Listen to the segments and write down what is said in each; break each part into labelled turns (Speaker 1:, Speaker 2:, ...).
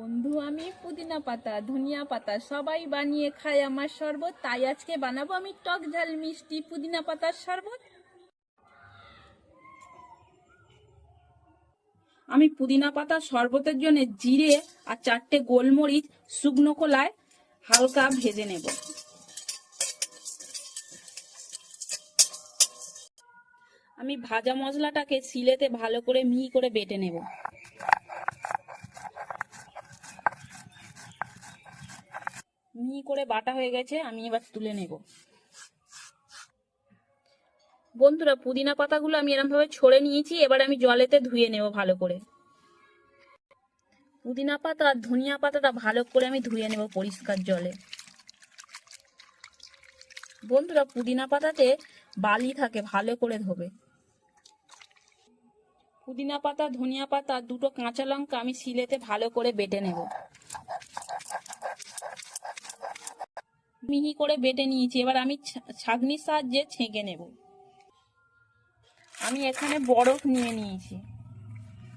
Speaker 1: বন্ধু, আমি পুদিনা পাতা, ধনিয়া পাতা সবাই বানিয়ে খায় আমার শরবত। তাই আজকে বানাবো আমি টক ঝাল মিষ্টি পুদিনা পাতার শরবত। আমি পুদিনা পাতা শরবতের জন্য জিরে আর চারটে গোলমরিচ শুকনো কলায় হালকা ভেজে নেব। আমি ভাজা মশলাটাকে সিলেতে ভালো করে মিহি করে বেটে নেব। মিহি করে বাটা হয়ে গেছে, আমি এবার তুলে নেব। বন্ধুরা, পুদিনা পাতাগুলো আমি এরকম ভাবে ছড়ে নিয়েছি, এবার আমি জলেতে ধুয়ে নেব ভালো করে। পুদিনা পাতা আর ধনিয়া পাতাটা ভালো করে আমি ধুয়ে নেব পরিষ্কার জলে। বন্ধুরা, পুদিনা পাতাতে বালি থাকে, ভালো করে ধোবে। পুদিনা পাতা, ধনিয়া পাতা দুটো কাঁচা লঙ্কা আমি শিলেতে ভালো করে বেটে নেব। মিহি করে বেটে নিয়েছি। এবার আমি ছা- ছাঁকনির সাহায্যে ছেঁকে নেব। আমি এখানে বরফ নিয়ে নিয়েছি।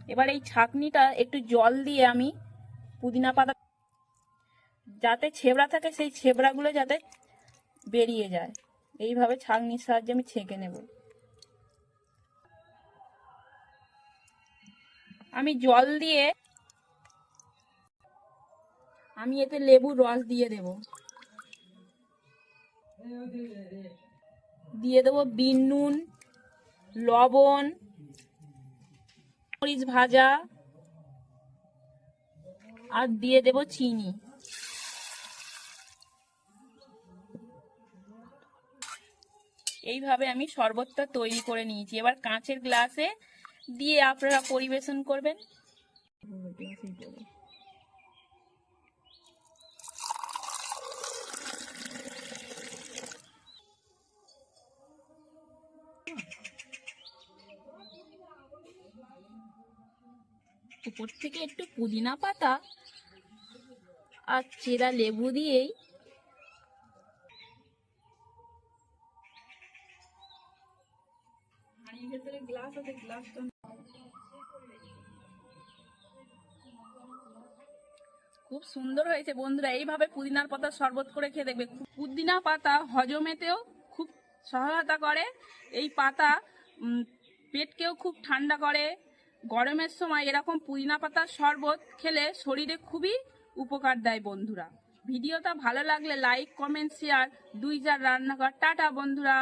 Speaker 1: এবার এই ছাঁকনিটা একটু জল দিয়ে আমি পুদিনা পাতা যাতে ছেবড়া থাকে, সেই ছেবড়াগুলো যাতে বেরিয়ে যায়। এইভাবে ছাঁকনির সাহায্যে আমি ছেঁকে নেব। আমি জল দিয়ে আমি এতে লেবুর রস দিয়ে দেব। দিয়ে দেবো বিন, নুন, লবণ, মরিচ ভাজা, আর দিয়ে দেব চিনি। এইভাবে আমি শরবতটা তৈরি করে নিয়েছি। এবার কাঁচের গ্লাসে দিয়ে আপনারা পরিবেশন করবেন। উপর থেকে একটু পুদিনা পাতা আর চেরা লেবু দিয়েই খুব সুন্দর হয়েছে বন্ধুরা এইভাবে পুদিনার পাতা শরবত করে খেয়ে দেখবে। পুদিনা পাতা হজমেতেও খুব সহায়তা করে এই পাতা পেটকেও খুব ঠান্ডা করে গরমের সময় এরকম পুদিনা পাতার শরবত খেলে শরীরে খুবই উপকার দেয় বন্ধুরা। ভিডিওটা ভালো লাগলে লাইক কমেন্ট শেয়ার দুই যার রান্নাঘর। টাটা বন্ধুরা।